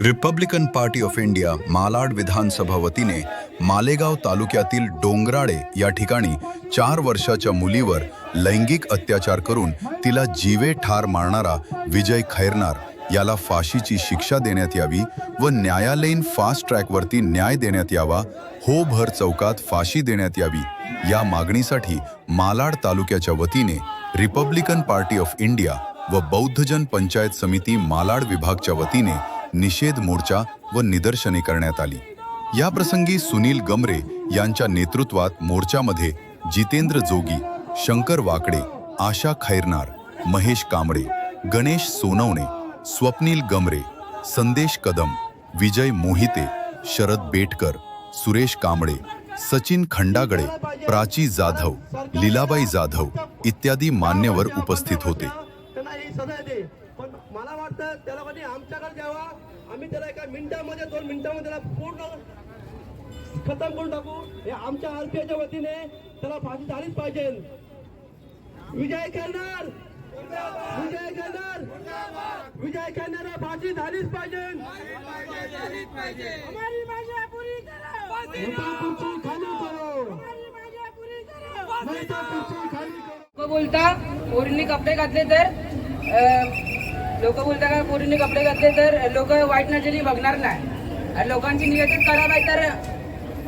Republican Party of India Malad विधानसभा वतीने मालेगाव तालुक्यातील डोंगराळे या ठिकाणी चार वर्षाच्या मुलीवर लैंगिक अत्याचार करून तिला जीवे ठार मारणारा विजय खैरनार याला फाशीची शिक्षा देण्यात यावी व न्यायालयीन फास्ट ट्रॅकवरती न्याय देण्यात यावा हो भर चौकात फाशी देण्यात यावी या मागणीसाठी मालाड तालुक्याच्या वतीने रिपब्लिकन पार्टी ऑफ इंडिया व बौद्धजन पंचायत समिती मालाड विभागच्या वतीने निषेध मोर्चा व निदर्शने करण्यात आली. या प्रसंगी सुनील गमरे यांच्या नेतृत्वात मोर्चामध्ये जितेंद्र जोगी शंकर वाकडे आशा खैरनार महेश कांबळे गणेश सोनवणे स्वप्नील गमरे संदेश कदम विजय मोहिते शरद बेटकर सुरेश कांबळे सचिन खंडागळे प्राची जाधव लीलाबाई जाधव इत्यादी मान्यवर उपस्थित होते. वाटतं त्याला कधी आमच्याकडे द्यावा आम्ही त्याला एका मिनिटामध्ये दोन मिनिटामध्ये त्याला पूर्ण खतम करून टाकू. हे आमच्या आरपीआयच्या वतीने त्याला फाशी झालीच पाहिजे. विजय करणार विजय करणार विजय करणार फाशी झालीच पाहिजे. हमारी मांगे पूरी करो. नेता खुर्ची खाली करो. हमारी मांगे पूरी करो. नेता खुर्ची खाली करो. लोक बोलता पोरींनी कपडे घातले तर लोक बोलतात का पोरीने कपडे घातले तर लोक वाईट नजरेने बघणार नाही. आणि लोकांची नियतच खराब आहे तर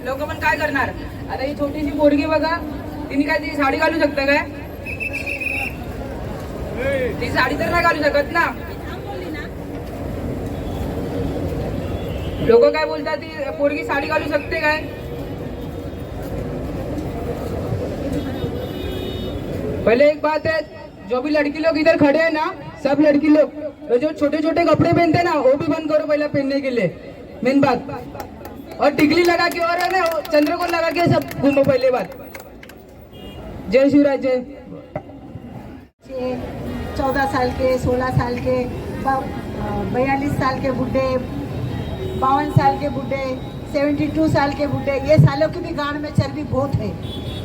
लोक पण काय करणार? आता ही छोटीशी पोरगी बघा तिने काय ती साडी घालू शकतं काय? ती साडी तर नाही घालू शकत ना. लोक काय बोलतात ती पोरगी साडी घालू शकते काय? पहले एक बात है जो भी लड़की लोग इधर खड़े हैं ना सब लड़की लोग तो जो छोटे छोटे कपड़े पहनते ना, वो भी बंद करो पहले पहनने के लिए। मेन बात। और टिकली लगा के और है ना, वो चंद्रकोर लगा के सब घूमो पहले बात। जय शिवराज, जय। चौदह साल के, सोलह साल के बयालीस साल के बुढ़े, बावन साल के बुढ़े, सेवेंटी टू साल के बुढ़े, ये सालों की भी गांड में चर्बी बहुत है।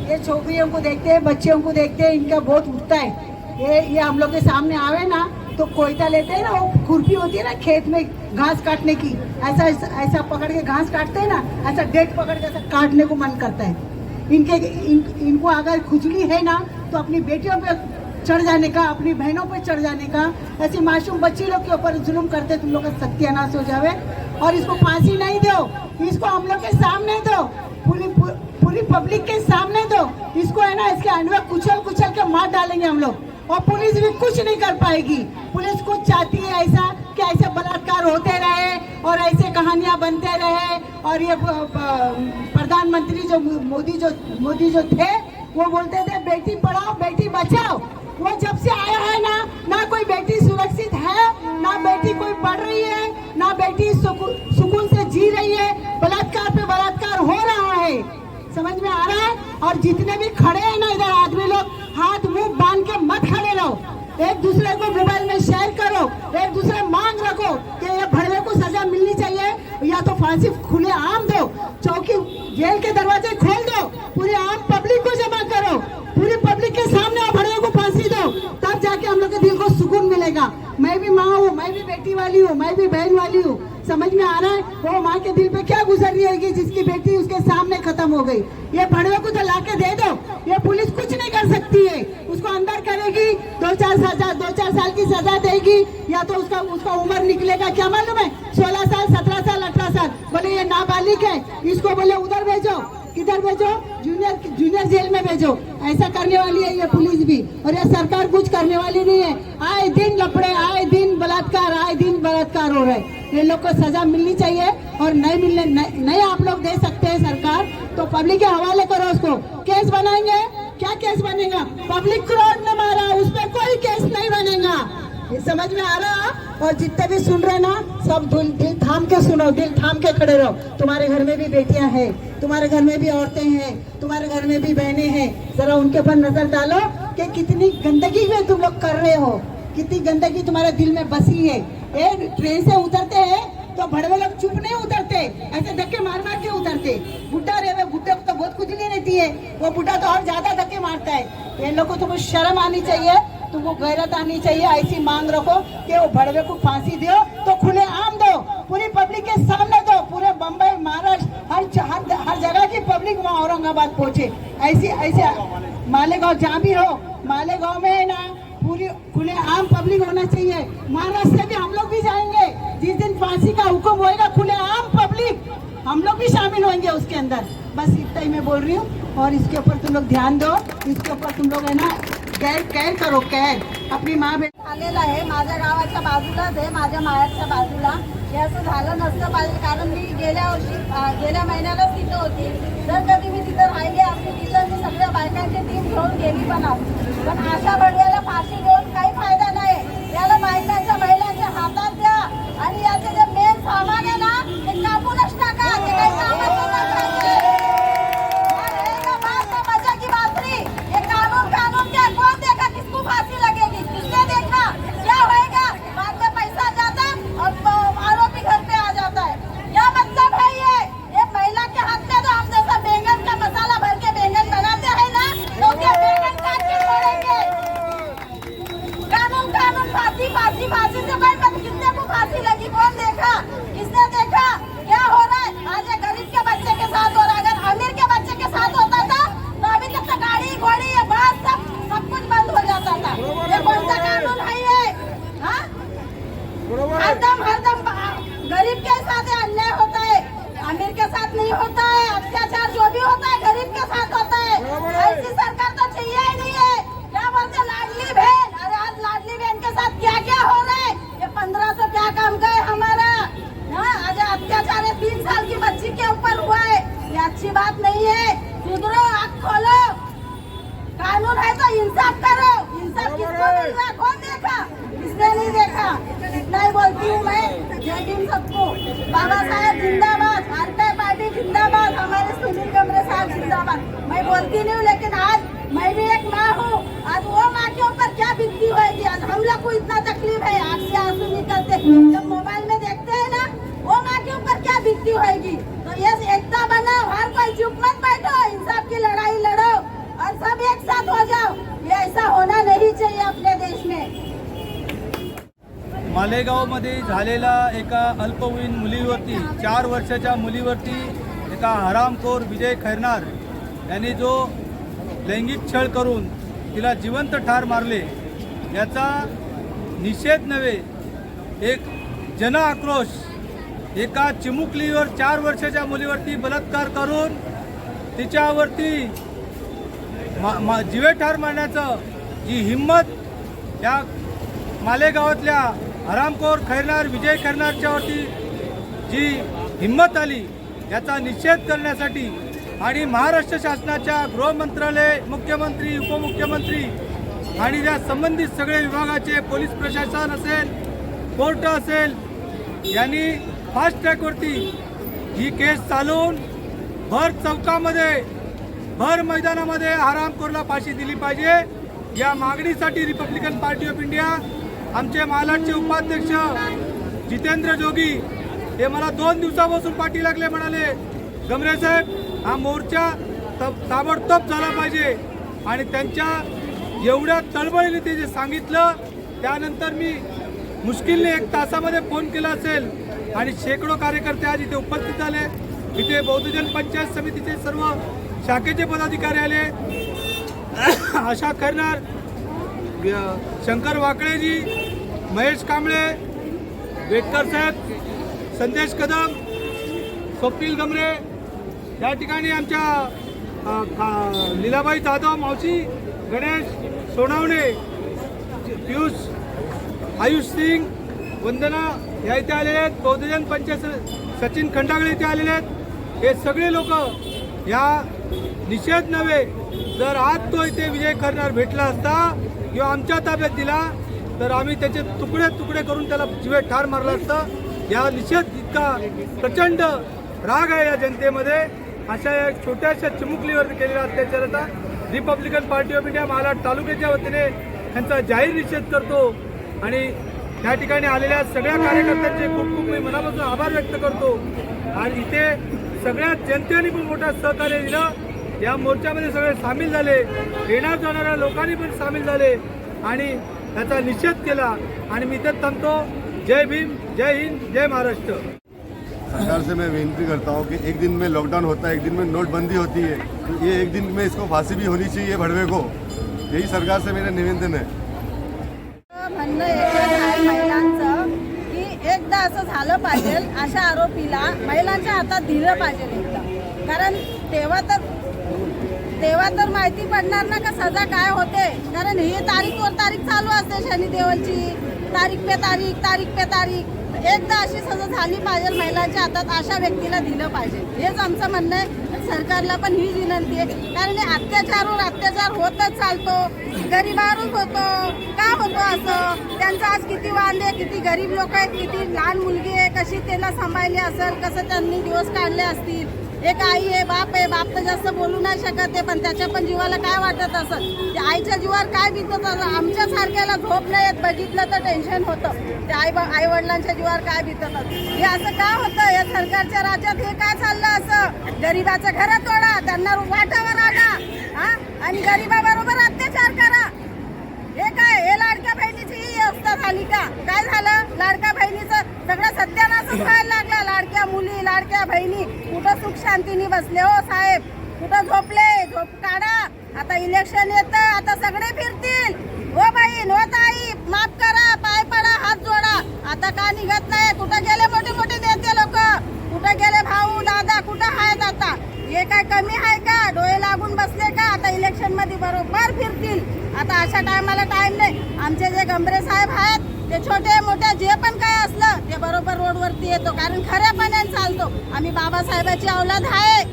ये छोकरियों को देखते हैं, बच्चियों को देखते हैं, इनका बहुत उठता है। ये ये हम लोग के सामने आवे ना तो कोयता लेते हैं ना वो खुरपी होती है ना खेत में घास काटने की। ऐसा ऐसा पकड़ के घास काटते हैं ना ऐसा डेट पकड़ के ऐसा काटने को मन करता है। इनके इन, इनको अगर खुजली है ना तो अपनी बेटियों पे चढ़ जाने का अपनी बहनों पे चढ़ जाने का ऐसी मासूम बच्ची लोग के ऊपर जुल्म करते तुम लोग का सत्यानाश हो जावे। और इसको फांसी नहीं दो इसको हम लोग के सामने दो पूरी पूरी पब्लिक के सामने दो। इसको है ना इसके अंडवे कुचल कुचल के मार डालेंगे हम लोग। और पुलिस भी कुछ नहीं कर पाएगी। पुलिस कुछ चाहती है ऐसा कि ऐसे बलात्कार होते रहे और ऐसे कहानियाँ बनते रहे और ये प्रधानमंत्री जो मोदी जो मोदी जो थे, वो बोलते थे, बेटी पढ़ाओ, बेटी बचाओ। वो जब से आया है ना ना कोई बेटी सुरक्षित है, ना बेटी कोई पढ़ रही है, ना बेटी सुकून से जी रही है, बलात्कार पे बलात्कार हो रहा है। समझ में आ रहा है? और जितने भी खड़े हैं ना इधर आदमी लोग, हाथ मुँह बाँध के मत खड़े रहो। एक दूसरे को मोबाइल में शेयर करो। एक दूसरे मांग रखो कि ये भड़वे को सजा मिलनी चाहिए। या तो फांसी खुले आम दो, चौकी जेल के दरवाजे खोल दो, पूरे आम पब्लिक को जमा करो। पूरी पब्लिक के सामने भड़वे को फांसी दो, तब जाके हम लोग के दिल को सुकून मिलेगा। मैं भी माँ हूँ, मैं भी बेटी वाली हूँ, मैं भी बहन वाली हूँ। समझ में आ रहा है? वो माँ के दिल पे क्या गुजर रही होगी जिसकी बेटी उसके सामने खत्म हो गई। ये भड़वे को तो ला के दे दो। ये पुलिस कुछ नहीं कर सकती है। उसको अंदर करेगी, दो चार सजा दो चार साल की सजा देगी। या तो उसका उसका उम्र निकलेगा। क्या मालूम है? सोलह साल, सत्रह साल, अठारह साल। बोले, ये नाबालिग है। इसको बोले, उधर भेजो, किधर भेजो? जूनियर जूनियर जेल में भेजो। ऐसा करने वाली है ये पुलिस भी। और ये सरकार कुछ करने वाली नहीं है। आए दिन लपड़े आए दिन बलात्कार, आए दिन बलात्कार हो रहे। ये लोग को सजा मिलनी चाहिए और नहीं मिलने नहीं, आप लोग दे सकते हैं सरकार। तो पब्लिक के हवाले करो उसको। केस बनाएँगे? क्या केस बनेगा? पब्लिक क्रोड ने मारा उस पर कोई केस नहीं बनेगा। समझ में आ रहा और जितने भी सुन रहे ना सब दिल दिल थाम के सुनो दिल थाम के खड़े रहो। तुम्हारे घर में भी बेटियाँ हैं तुम्हारे घर में भी औरतें हैं तुम्हारे घर में भी बहनें हैं। जरा उनके ऊपर नज़र डालो कि कितनी गंदगी में तुम लोग कर रहे हो। कितनी गंदगी तुम्हारे दिल में बसी है। ये ट्रेन से उतरते हैं तो भड़वे लोग चुप नहीं उतरते, ऐसे धक्के मार मार के उतरते। बुढ़ा रे बुढ़े को तो बहुत खुजली रहती है। वो बुढ़ा तो और ज़्यादा धक्के मारता है। ये लोग को तुमको शर्म आनी चाहिए, तुमको गैरत आनी चाहिए, ऐसी मांग रखो कि वो भड़वे को फांसी दो तो खुले आम दो, पूरी पब्लिक के सामने दो, पूरे बम्बई महाराष्ट्र, हर हर जगह की पब्लिक वहाँ औरंगाबाद पहुँचे। ऐसी, ऐसे मालेगांव जहाँ भी हो, मालेगांव में ना खुले आम पब्लिक होना चाहिए। महाराष्ट्र से भी हम लोग भी जाएँगे। जिस दिन फांसी का हुक्म होएगा खुले आम पब्लिक हम लोग भी शामिल होंगे उसके अंदर। बस इतना ही मैं बोल रही हूँ और इसके ऊपर तुम लोग ध्यान दो। इसके ऊपर तुम लोग है ना कैर कैर करो कैर अपनी माँ बहन आलेलं आहे माझ्या गावाच्या बाजूलाच आहे माझ्या मायाच्या बाजूला. हे असं झालं नसतं पाहिजे कारण मी गेल्या वर्षी अं, गेल्या महिन्यालाच तिथं होती. जर कधी मी तिथं राहिली असते तिथं सगळ्या बायकांची टीम घेऊन गेली पण पण अशा बडव्याला फाशी देऊन काही फायदा नाही. याला बायकांच्या महिलांच्या हातात द्या. आणि याचे जे मेन सामान आहे ना ते कापूनच टाका ते काही कामाचं नाही पाहिजे. और रहेगा बात तो मजा की बात नहीं ये कानून कानून क्या कौन देखा किसको फांसी लगेगी किसने देखा क्या होएगा बाद में पैसा जाता और प- आरोपी घर पे आ जाता है क्या मतलब है ये एक महिला के हाथ में तो हम जैसा बैंगन का मसाला भर के बैंगन बनाते हैं ना तो क्या बैंगन काट के छोड़ेंगे कानून कानून फांसी फांसी फांसी से भाई बस किसने को फांसी लगी कौन देखा किसने देखा क्या हो रहा है आज ये गरीब के बच्चे के साथ हो रहा है अगर अमीर के बच्चे के साथ होता था तो अभी तक तो गाड़ी घोड़ी ये बस सब सब कुछ बंद हो जाता था ये कौन सा कानून है ये हाँ हरदम हरदम बा- गरीब के साथ ये अन्याय होता है अमीर के साथ नहीं होता है अत्याचार जो भी होता है गरीब के साथ होता है ऐसी सरकार तो चाहिए ही नहीं है क्या बोलते हैं, लाडली बहन अरे आज लाडली बहन के साथ क्या क्या हो रहा है ये पंद्रह सौ क्या काम गए हमारा हाँ आज अत्याचार है तीन साल की बच्ची के ऊपर हुआ है ये अच्छी बात नहीं है सुधरो आँख खोलो कानून है तो इंसाफ करो इंसाफ किसको मिल रहा है? कौन देखा किसने नहीं देखा इतना ही बोलती हूँ मैं जय भीम सबको बाबा साहेब जिंदाबाद आरपीआई पार्टी जिंदाबाद हमारे सुनील कमरे साहब जिंदाबाद मैं बोलती नहीं हूँ लेकिन आज मैं भी एक माँ हूँ आज वो माँ के ऊपर क्या बीतती होगी आज हम लोग को इतना तकलीफ है आँख से आंसू निकलते जब मोबाइल में देखते हैं ना वो माँ के ऊपर क्या होगी तो ये एकता बनाओ हर कोई चुप मत बैठो इंसाफ की लड़ाई लड़ो और सब एक साथ हो जाओ। ये ऐसा होना नहीं चाहिए अपने देश में। मालेगावमध्ये झालेला एका अल्पवयीन मुलीवरती चार वर्षाच्या मुलीवरती एका हरामखोर विजय खैरनार यांनी जो लैंगिक छळ करून तिला जिवंत ठार मारले याचा निषेध नव्हे एक जन आक्रोश एका चिमुकलीवर चार वर्षाच्या मुलीवरती बलात्कार करून तिच्यावरती मा मा जिवे ठार मारण्याचं जी हिंमत या मालेगावातल्या हरामखोर खैरनार विजय खैरनारच्यावरती जी हिंमत आली याचा निषेध करण्यासाठी आणि महाराष्ट्र शासनाच्या गृहमंत्रालय मुख्यमंत्री उपमुख्यमंत्री आणि या संबंधित सगळे विभागाचे पोलीस प्रशासन असेल कोर्ट असेल यांनी फास्ट ट्रॅकवरती ही केस चालवून भर चौकामध्ये भर मैदानामध्ये हरामखोरला फाशी दिली पाहिजे. या मागणीसाठी रिपब्लिकन पार्टी ऑफ इंडिया आमचे मालाडचे उपाध्यक्ष जितेंद्र जोगी हे मला दोन दिवसापासून पाठी लागले म्हणाले. गमरे साहेब हा मोर्चा तब ताबडतोब झाला पाहिजे. आणि त्यांच्या एवढ्या तळमळीने ते जे सांगितलं त्यानंतर मी मुश्किलने एक तासामध्ये फोन केला असेल. आणि शेकडो कार्यकर्ते आज इथे उपस्थित झाले. इथे बौद्धजन पंचायत समितीचे सर्व शाखेचे पदाधिकारी आले. आशा करणार शंकर वाकळेजी महेश कांबळे बेटकर साहेब संदेश कदम स्वप्नील गमरे या ठिकाणी आमच्या लीलाबाई जाधव मावशी गणेश सोनावणे पियुष आयुष सिंग वंदना या इथे आलेले आहेत बहुजन पंचायत सचिन खंडागळे इथे आलेले आहेत. हे सगळे लोक या निषेध नव्हे जर आज तो इथे विजय करणार भेटला असता किंवा आमच्या ताब्यात दिला तर आम्ही त्याचे तुकडे तुकडे करून त्याला जीवे ठार मारला असतं. या निषेध इतका प्रचंड राग आहे या जनतेमध्ये. अशा या छोट्याशा चिमुकलीवर केलेला अत्याचाराचा Republican Party of India Maharashtra तालुक्याच्या वतीने त्यांचा जाहीर निषेध करतो. आणि या ठिकाणी आलेल्या सगळ्या कार्यकर्त्यांचे खूप खूप मी मनापासून आभार व्यक्त करतो. आणि इथे सगळ्या जनतेने पण मोठा सहकार्य दिलं. या मोर्चामध्ये सगळे सामील झाले. येणार जाणाऱ्या लोकांनी पण सामील झाले. आणि त्याचा निषेध केला. आणि मी इथेच थांबतो. जय भीम जय हिंद जय महाराष्ट्र. सरकार से मैं विनती करता हूँ कि एक दिन में लॉकडाउन होता है एक दिन में नोटबंदी होती है तो ये एक दिन में इसको फांसी भी होनी चाहिए भड़वे को। यही सरकार से मेरा निवेदन है म्हणणं एकच आहे महिलांचं की एकदा असं झालं पाहिजे अशा आरोपीला महिलांच्या हातात दिलं पाहिजे एकदा. कारण तेव्हा तर तेव्हा तर माहिती पडणार ना का सजा काय होते. कारण ही तारीखवर तारीख चालू असते शनिदेवलची तारीख पे तारीख तारीख पे तारीख. एकदा अशी सजा झाली पाहिजे महिलांच्या हातात अशा व्यक्तीला दिलं पाहिजे. हेच आमचं म्हणणं आहे. सरकारला पण ही विनंती आहे. कारण अत्याचारवर अत्याचार होतच चालतो. गरिबावरच होतो. का होतो असं? त्यांचं आज किती वांदे किती गरीब लोक आहेत किती लहान मुलगी आहे कशी त्याला सांभाळली असेल कसं त्यांनी दिवस काढले असतील? एक आई आहे बाप आहे बाप तर जास्त बोलू नाही शकत आहे पण त्याच्या पण जीवाला काय वाटत असं त्या आईच्या जीवावर काय बितत असं आमच्या सारख्याला झोप नाही येत बघितलं तर टेन्शन होतं. त्या आई आई वडिलांच्या जीवावर काय बितत असं हे असं का होतं? या सरकारच्या राज्यात हे काय चाललं असं? गरिबाचं घरात तोडा त्यांना वाटावर आणा हा? आणि गरिबाबरोबर अत्याचार करा. हे काय? हे लाडक्या बहिणीची ही व्यवस्था झाली का? काय झालं? लाडक्या बहिणीचं सगळं सत्यानाशच व्हायला लागला. लाडक्या मुली लाडक्या बहिणी. कुठं सुख शांतीने बसले हो साहेब? कुठं झोपले? झोप काढा. आता इलेक्शन येतं आता सगळे फिरतील. हो बाई हो ताई माफ करा पाय पडा हात जोडा. आता का निघत नाही कुठं गेले मोठे मोठे नेते लोक? कुठं गेले भाऊ दादा कुठं आहेत आता? हे काय कमी आहे का? डोळे लागून बसले का? आता इलेक्शनमध्ये बरोबर फिरतील. आता अशा टायमाला टाइम नाही. आमचे जे गंभरे साहेब आहेत ते छोटे मोठ्या जे पण काय असलं ते बरोबर रोडवरती येतो. कारण खऱ्यापणे चालतो. आम्ही बाबासाहेबाची औलाद आहे.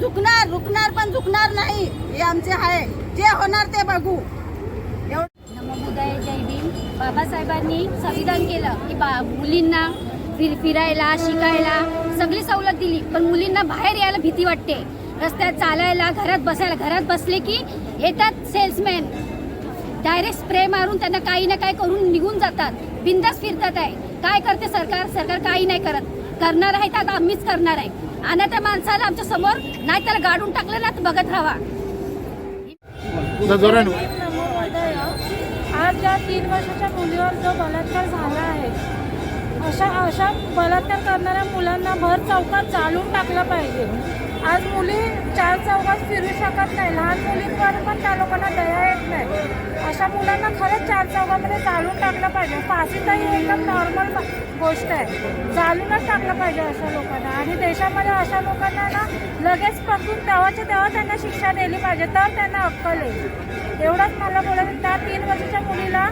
झुकणार रुकणार पण झुकणार नाही हे आमचे आहे. जे होणार ते बघू. एवढं जय भीम. बाबासाहेबांनी संविधान केलं की बा मुलींना फिर फिरायला शिकायला सगळी सवलत दिली. पण मुलींना बाहेर यायला भीती वाटते. रस्त्यात चालायला घरात बसायला घरात बसले की येतात सेल्समॅन डायरेक्ट स्प्रे मारून त्यांना काही ना काही करून निघून जातात. बिंदास फिरतात आहे. काय करते सरकार? सरकार काही नाही करत. करणार आहे तर आता आम्हीच करणार आहे. आणि त्या माणसाला आमच्यासमोर नाही त्याला गाडून टाकलं ना तर बघत राहा. आज ज्या तीन वर्षाच्या मुलीवर जो बलात्कार झाला आहे अशा अशा बलात्कार करणाऱ्या मुलांना भर चौकात चालून टाकलं पाहिजे. आज मुली चार चौघात फिरू शकत नाही. लहान मुलींवर पण त्या लोकांना दया येत नाही. अशा मुलांना खरंच चार चौघामध्ये चालून टाकलं पाहिजे. फाशी तर ही एकदम नॉर्मल गोष्ट आहे. चालूनच टाकलं पाहिजे अशा लोकांना. आणि देशामध्ये अशा लोकांना ना लगेच पकडून तेव्हाच्या तेव्हा त्यांना शिक्षा दिली पाहिजे. तर त्यांना अक्कल येईल एवढंच मला बोलायचं त्या तीन वर्षाच्या मुलीला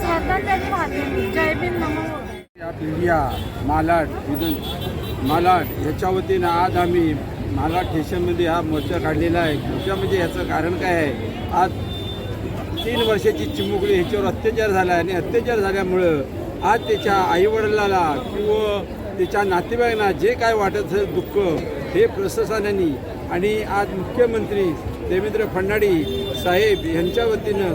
स्वातंत्र्याची वाटली जय भीम नमो. ऑफ इंडिया मालाड इथून मालाड ह्याच्या वतीनं आज आम्ही मालाड स्टेशनमध्ये हा मोर्चा काढलेला आहे. मोर्चामध्ये याचं कारण काय आहे? आज तीन वर्षाची चिमुकली ह्याच्यावर अत्याचार झाला आहे. आणि अत्याचार झाल्यामुळं आज त्याच्या आईवडिलाला किंवा त्याच्या नातेवाईकांना जे काय वाटत असेल दुःख हे प्रशासनाने आणि आज मुख्यमंत्री देवेंद्र फडणवीस साहेब यांच्या वतीनं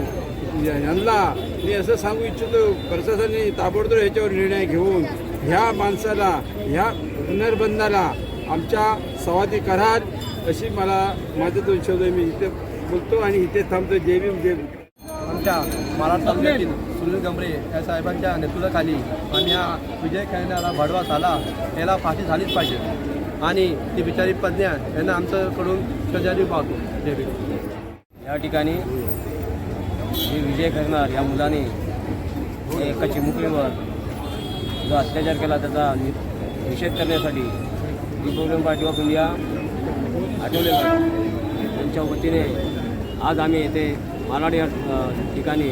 यांना मी असं सांगू इच्छितो प्रशासनाने ताबडतोब ह्याच्यावर निर्णय घेऊन ह्या माणसाला ह्या पुनर्बंधाला आमच्या सवादी कराल अशी मला माझं दोन शब्द मी इथे बोलतो आणि इथे थांबतो. जय भीम जय भीम. आमच्या महाराष्ट्र तालुक्यातील सुनील गमरे या साहेबांच्या नेतृत्वाखाली आणि या विजय खेळण्याला भडवा झाला याला फाशी झालीच पाहिजे. आणि ती बिचारी प्रज्ञा यांना आमच्याकडून श्रद्धांजली पाहतो. जय भीम. या ठिकाणी हे विजय करणार या मुलाने एका चिमुकलीवर जो अत्याचार केला त्याचा नि- निषेध करण्यासाठी Republican Party of India Athawale त्यांच्या वतीने आज आम्ही येथे मालाड या ठिकाणी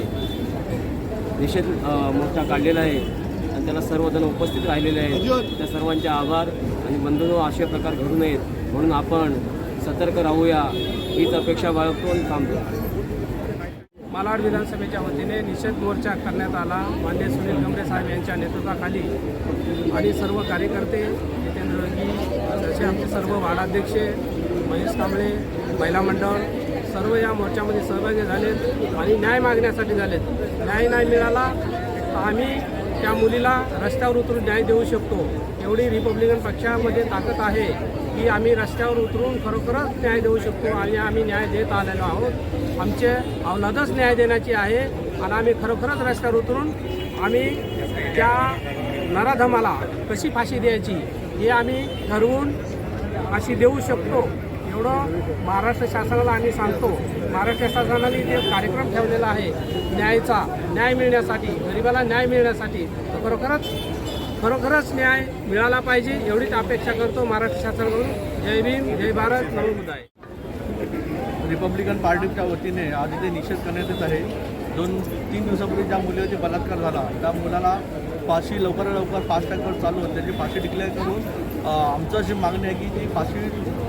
निषेध मोर्चा काढलेला आहे आणि त्याला सर्वजण उपस्थित राहिलेले आहेत. त्या सर्वांचे आभार आणि बंधूंनो असे प्रकार घडू नयेत. म्हणून आपण सतर्क राहूया. हीच अपेक्षा बाळगतो आणि थांबतो. मालाड विधानसभेच्या वतीने निषेध मोर्चा करण्यात आला. मान्य सुनील गमरे साहेब यांच्या नेतृत्वाखाली आणि सर्व कार्यकर्ते जितेंद्र रंगी जसे आमचे सर्व वार्डाध्यक्ष महेश कांबळे महिला मंडळ सर्व या मोर्चामध्ये सहभागी झालेत आणि न्याय मागण्यासाठी झालेत न्याय नाही मिळाला तर आम्ही त्या मुलीला रस्त्यावर उतरून न्याय देऊ शकतो. एवढी रिपब्लिकन पक्षामध्ये ताकद आहे की आम्ही रस्त्यावर उतरून खरोखरच न्याय देऊ शकतो आणि आम्ही न्याय देत आलेलो आहोत. आमचे अवलादच न्याय देण्याची आहे आणि आम्ही खरोखरच रस्त्यावर उतरून आम्ही त्या नराधमाला कशी फाशी द्यायची हे आम्ही ठरवून फाशी देऊ शकतो. एवढं महाराष्ट्र शासनाला आम्ही सांगतो. महाराष्ट्र शासनाने जे कार्यक्रम ठेवलेला आहे न्यायाचा न्याय मिळण्यासाठी गरिबाला न्याय मिळण्यासाठी तर खरोखरच खरोखरच न्याय मिळाला पाहिजे एवढीच अपेक्षा करतो महाराष्ट्र शासनाकडून. जय भीम जय भारत नमो बुद्धाय. रिपब्लिकन पार्टीच्या वतीने आज इथे निषेध करण्यात येत आहे. दोन तीन दिवसापूर्वी ज्या मुलीवरती बलात्कार झाला त्या मुलाला फाशी लवकरात लवकर फास्ट ट्रॅकवर चालू होते. त्याची फाशी डिक्लेअर करून आमचं अशी मागणी आहे की ती फाशी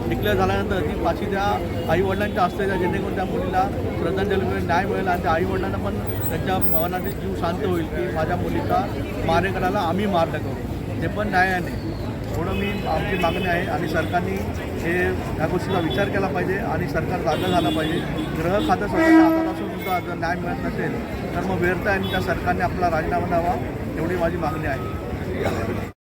डिक्लेअर झाल्यानंतर ती फाशी त्या आईवडिलांच्या असते त्या जेणेकरून त्या मुलीला श्रद्धांजली न्याय मिळेल आणि त्या आईवडिलांना पण त्यांच्या मनातील जीव शांत होईल की माझ्या मुलीचा मारेकराला आम्ही मारलं करू. ते पण न्यायाने थोडं मी आमची मागणी आहे आणि सरकारने हे या गोष्टीचा विचार केला पाहिजे आणि सरकार जागा झाला पाहिजे. ग्रह खातं सरकारच्या हातात असून सुद्धा जर न्याय मिळत नसेल तर मग व्यर्थ आणि त्या सरकारने आपला राजीनामा द्यावा एवढी माझी मागणी आहे.